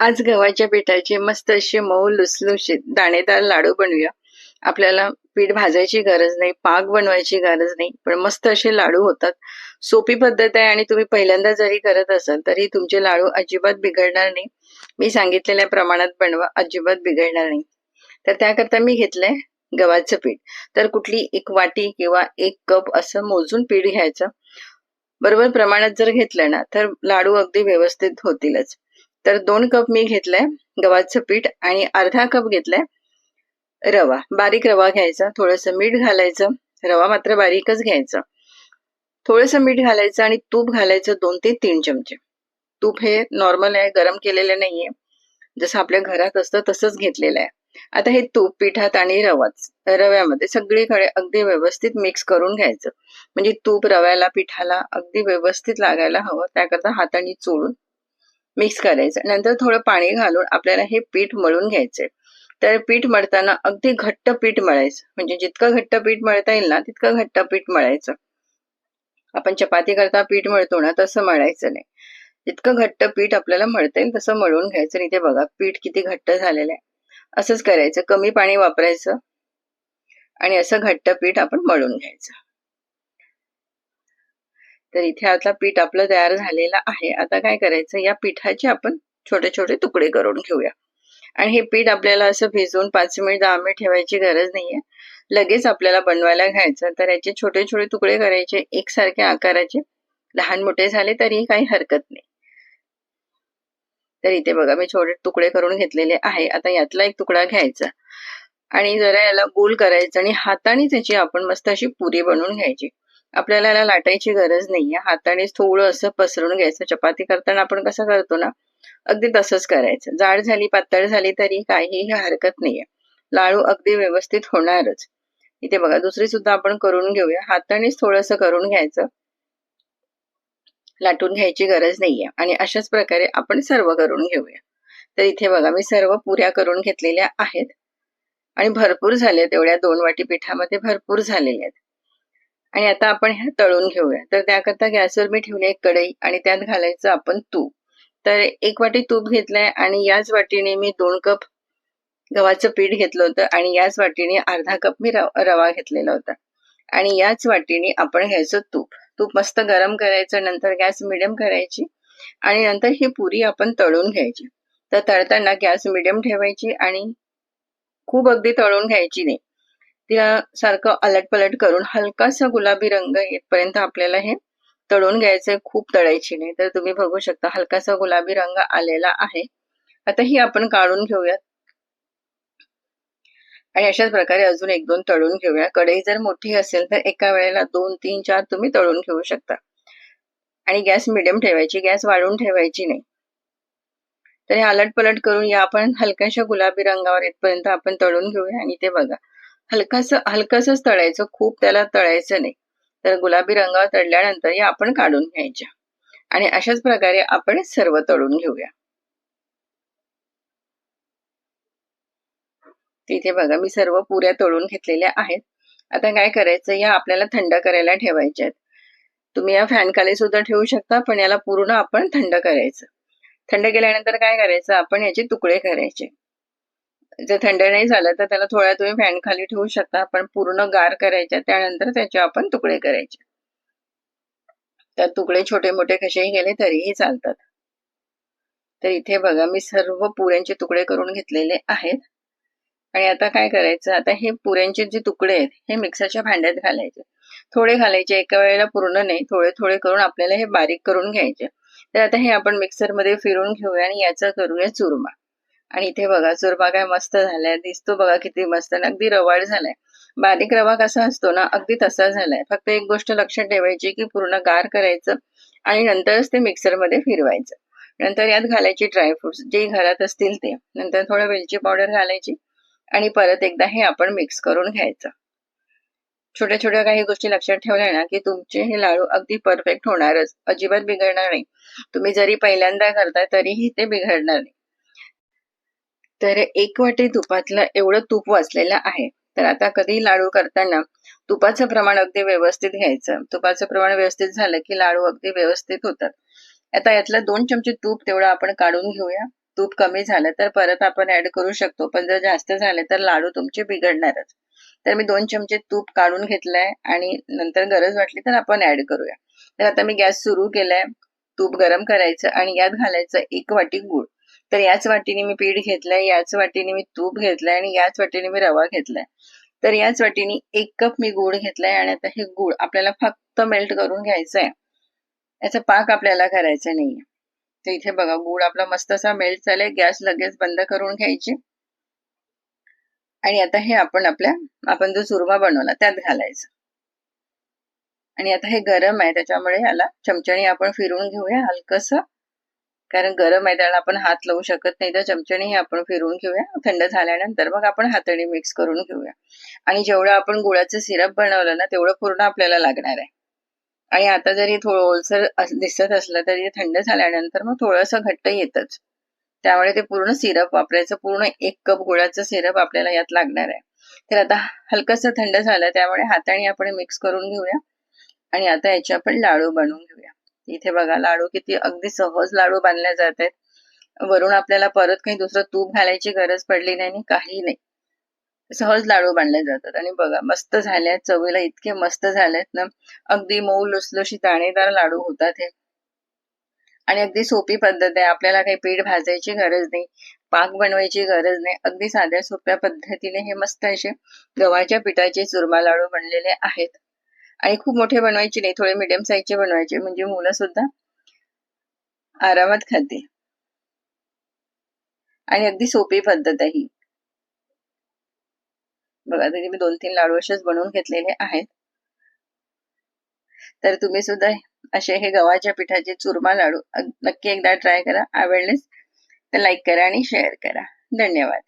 आज गव्हाच्या पिठाचे मस्त असे मऊ लुसलुशीत दाणेदार लाडू बनवूया. आपल्याला पीठ भाजायची गरज नाही पाक बनवायची गरज नाही पण मस्त असे लाडू होतात. सोपी पद्धत आहे आणि तुम्ही पहिल्यांदा जरी करत असाल तरी तुमचे लाडू अजिबात बिघडणार नाही. मी सांगितलेल्या प्रमाणात बनवा अजिबात बिघडणार नाही. तर त्याकरता मी घेतलंय गव्हाचं पीठ. तर कुठली एक वाटी किंवा एक कप असं मोजून पीठ घ्यायचं. बरोबर प्रमाणात जर घेतलं ना तर लाडू अगदी व्यवस्थित होतीलच. तर दोन कप मी घेतलंय गव्हाचं पीठ आणि अर्धा कप घेतलाय रवा. बारीक रवा घ्यायचा थोडंसं मीठ घालायचं रवा मात्र बारीकच घ्यायचा. थोडंसं मीठ घालायचं आणि तूप घालायचं दोन ते तीन चमचे. तूप हे नॉर्मल आहे गरम केलेलं नाहीये. जसं आपल्या घरात असतं तसंच घेतलेलं आहे. आता हे तूप पिठात आणि रवाच रव्यामध्ये सगळीकडे अगदी व्यवस्थित मिक्स करून घ्यायचं. म्हणजे तूप रव्याला पिठाला अगदी व्यवस्थित लागायला हवं त्याकरता हाताने चोळून मिक्स करायचं. नंतर थोडं पाणी घालून आपल्याला हे पीठ मळून घ्यायचंय. तर पीठ मळताना अगदी घट्ट पीठ मळायचं. म्हणजे जितकं घट्ट पीठ मळता येईल ना तितकं घट्ट पीठ मळायचं. आपण चपाती करता पीठ मळतो ना तसं मळायचं नाही. जितकं घट्ट पीठ आपल्याला मळता येईल तसं मळून घ्यायचं. इथे बघा पीठ किती घट्ट झालेलं आहे. असंच करायचं. कमी पाणी वापरायचं. आणि असं घट्ट पीठ आपण मळून घ्यायचं. तर इथे आता पीठ आपलं तयार झालेलं आहे. आता काय करायचं? या पिठाचे आपण छोटे छोटे तुकडे करून घेऊया. आणि हे पीठ आपल्याला असं भिजवून पाच मिनिट दहा मिनिट ठेवायची गरज नाहीये. लगेच आपल्याला बनवायला घ्यायचं. तर याचे छोटे छोटे तुकडे करायचे एकसारख्या आकाराचे. लहान मोठे झाले तरी काही हरकत नाही. तर इथे बघा मी छोटे तुकडे करून घेतलेले आहे. आता यातला एक तुकडा घ्यायचा. आणि जरा याला गोल करायचं आणि हाताने त्याची आपण मस्त अशी पुरी बनवून घ्यायची. आपल्याला याला लाटायची गरज नाहीये. हातानेच थोडं असं पसरून घ्यायचं. चपाती करताना आपण कसं करतो ना अगदी तसंच करायचं. जाड झाली पातळ झाली तरी काहीही हरकत नाहीये. लाडू अगदी व्यवस्थित होणारच. इथे बघा दुसरी सुद्धा आपण करून घेऊया. हातानेच थोडस करून घ्यायचं. लाटून घ्यायची गरज नाहीये. आणि अशाच प्रकारे आपण सर्व करून घेऊया. तर इथे बघा मी सर्व पुऱ्या करून घेतलेल्या आहेत. आणि भरपूर झाल्या तेवढ्या दोन वाटी पिठामध्ये भरपूर झालेल्या आहेत. आणि आता आपण ह्या तळून घेऊया. तर त्याकरता गॅसवर मी ठेवले एक कढई आणि त्यात घालायचं आपण तूप. तर एक वाटी तूप घेतलंय आणि याच वाटीने मी दोन कप गव्हाचं पीठ घेतलं होतं आणि याच वाटीने अर्धा कप मी रवा घेतलेला होता. आणि याच वाटीने आपण घ्यायचं तूप. तूप मस्त गरम करायचं नंतर गॅस मिडियम करायची आणि नंतर ही पुरी आपण तळून घ्यायची. तर तळताना गॅस मिडियम ठेवायची आणि खूप अगदी तळून घ्यायची नाही. त्या सारखं अलट पलट करून हलकासा गुलाबी रंग येतपर्यंत आपल्याला हे तळून घ्यायचंय खूप तळायची नाही तर तुम्ही बघू शकता हलकासा गुलाबी रंग आलेला आहे. आता ही आपण काढून घेऊयात. आणि अशाच प्रकारे अजून एक दोन तळून घेऊया. कढई जर मोठी असेल तर एका वेळेला दोन तीन चार तुम्ही तळून घेऊ शकता. आणि गॅस मिडियम ठेवायची. गॅस वाढून ठेवायची नाही. तर हे अलट पलट करून या आपण हलक्याशा गुलाबी रंगावर येतपर्यंत आपण तळून घेऊया आणि ते बघा. हलकासं हलकसच तळायचं खूप त्याला तळायचं नाही. तर गुलाबी रंगावर तळल्यानंतर या आपण काढून घ्यायच्या. आणि अशाच प्रकारे आपण सर्व तळून घेऊया. तिथे बघा मी सर्व पुऱ्या तळून घेतलेल्या आहेत. आता काय करायचं या आपल्याला थंड करायला ठेवायच्या आहेत तुम्ही या फॅन खाली सुद्धा ठेवू शकता पण याला पूर्ण आपण थंड करायचं. थंड केल्यानंतर काय करायचं आपण याचे तुकडे करायचे. जर थंड नाही झालं तर त्याला थोड्या तुम्ही फॅन खाली ठेवू शकता. पण पूर्ण गार करायच्या त्यानंतर त्याचे आपण तुकडे करायचे. तर तुकडे छोटे मोठे कसेही गेले तरीही चालतात. तर इथे बघा मी सर्व पुऱ्यांचे तुकडे करून घेतलेले आहेत. आणि आता काय करायचं? आता हे पुऱ्यांचे जे तुकडे आहेत हे मिक्सरच्या भांड्यात घालायचे. थोडे घालायचे एका वेळेला पूर्ण नाही. थोडे थोडे करून आपल्याला हे बारीक करून घ्यायचे. तर आता हे आपण मिक्सरमध्ये फिरून घेऊया आणि याचा करूया चुरमा. आणि इथे बघा चुरबा काय मस्त झालाय. दिसतो बघा किती मस्त अगदी रवाळ झालाय. बारीक रवा कसा असतो ना अगदी तसा झालाय. फक्त एक गोष्ट लक्षात ठेवायची की पूर्ण गार करायचं आणि नंतरच ते मिक्सरमध्ये फिरवायचं. नंतर यात घालायचे ड्रायफ्रुट्स जे घरात असतील ते. नंतर थोडं वेलची पावडर घालायची आणि परत एकदा हे आपण मिक्स करून घ्यायचं. छोट्या छोट्या काही गोष्टी लक्षात ठेवल्या ना की तुमचे हे लाडू अगदी परफेक्ट होणारच. अजिबात बिघडणार नाही. तुम्ही जरी पहिल्यांदा करताय तरीही ते बिघडणार नाही. तर एक वाटी तुपातलं एवढं तूप वाचलेलं आहे. तर आता कधी लाडू करताना तुपाचं प्रमाण अगदी व्यवस्थित घ्यायचं. तुपाचं प्रमाण व्यवस्थित झालं की लाडू अगदी व्यवस्थित होतात. आता यातलं दोन चमचे तूप तेवढं आपण काढून घेऊया. तूप कमी झालं तर परत आपण ऍड करू शकतो. पण जर जास्त झाले तर लाडू तुमचे बिघडणारच. तर मी दोन चमचे तूप काढून घेतलंय आणि नंतर गरज वाटली तर आपण ऍड करूया. तर आता मी गॅस सुरू केलाय. तूप गरम करायचं आणि यात घालायचं एक वाटी गुळ. तर याच वाटीने मी पीठ घेतलंय याच वाटीने मी तूप घेतलंय आणि याच वाटीने मी रवा घेतलाय. तर याच वाटीने एक कप मी गुळ घेतलाय आणि आता हे गूळ आपल्याला फक्त मेल्ट करून घ्यायचं आहे याचा पाक आपल्याला करायचा नाहीये. तर इथे बघा गूळ आपला मस्त असा मेल्ट झालाय गॅस लगेच बंद करून घ्यायची. आणि आता हे आपण आपल्या आपण जो चुरमा बनवला त्यात घालायचं. आणि आता हे गरम आहे त्याच्यामुळे याला चमच्याने आपण फिरून घेऊया हलकस. कारण गरम आहे त्याला आपण हात लावू शकत नाही तर चमच्याने आपण फिरून घेऊया. थंड झाल्यानंतर मग आपण हाताने मिक्स करून घेऊया. आणि जेवढं आपण गुळाचं सिरप बनवलं ना तेवढं पूर्ण आपल्याला लागणार आहे. आणि आता जरी थोडं ओलसर दिसत असलं तरी थंड झाल्यानंतर मग थोडंसं घट्ट येतच. त्यामुळे ते पूर्ण सिरप वापरायचं पूर्ण एक कप गुळाचं सिरप आपल्याला यात लागणार आहे. तर आता हलकस थंड झालं त्यामुळे हाताने आपण मिक्स करून घेऊया. आणि आता याचे आपण लाडू बनवून घेऊया. इथे बघा लाडू किती अगदी सहज लाडू बांधले जात आहेत वरून आपल्याला परत काही दुसरं तूप घालायची गरज पडली नाही आणि काही नाही. सहज लाडू बांधले जातात. आणि बघा मस्त झाले चवीला इतके मस्त झालेत ना. अगदी मऊ लुसलुशी दाणेदार लाडू होतात हे. आणि अगदी सोपी पद्धत आहे. आपल्याला काही पीठ भाजायची गरज नाही पाक बनवायची गरज नाही. अगदी साध्या सोप्या पद्धतीने हे मस्त असे गव्हाच्या पिठाचे चुरमा लाडू बनलेले आहेत. आणि खूप मोठे बनवायचे नाही थोडे मिडियम साईजचे बनवायचे म्हणजे मुलं सुद्धा आरामात खाते आणि अगदी सोपी पद्धत आहे ही. बघा तरी मी दोन तीन लाडू असेच बनवून घेतलेले आहेत. तर तुम्ही सुद्धा असे हे गव्हाच्या पिठाचे चुरमा लाडू नक्की एकदा ट्राय करा. आवडलेच तर लाईक करा आणि शेअर करा. धन्यवाद.